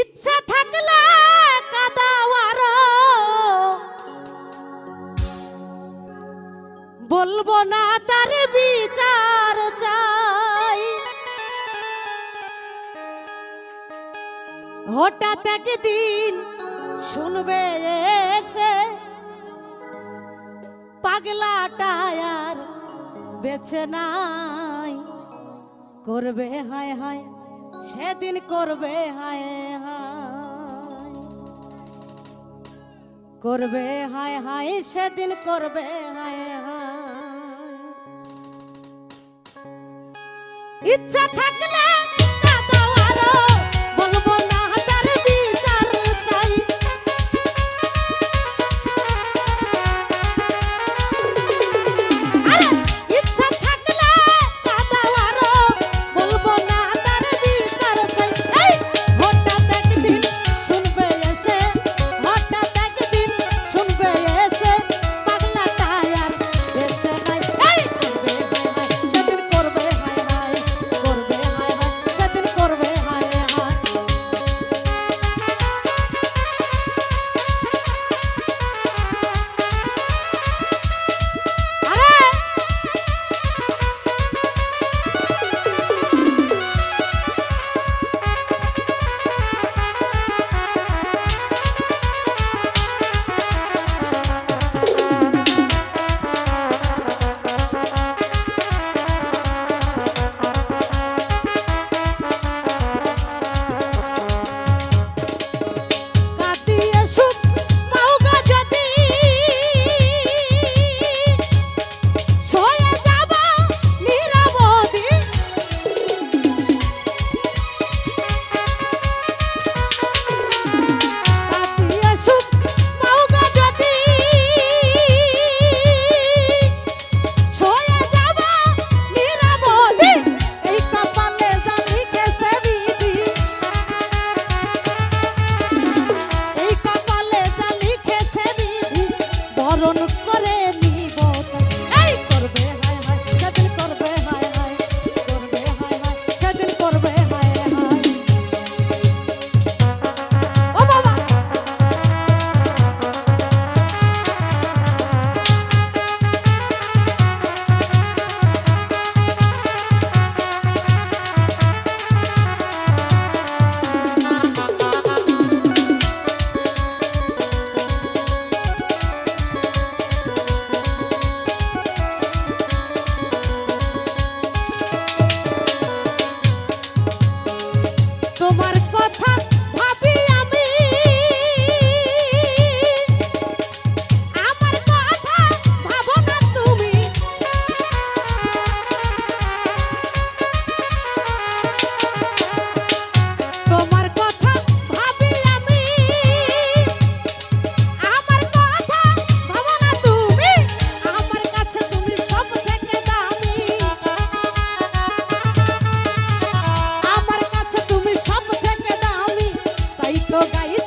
ইচ্ছা থাকলে কাদাওয়ারো বলব না তার বিচার চাই। হঠাৎ একদিন শুনবে এসে পাগলা টায়ার বেছে নাই। করবে হায় হায়, সেদিন করবে হায় করবে হায় হায় সেদিন করবে হায় হায়। ইচ্ছা থাকলে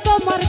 tomar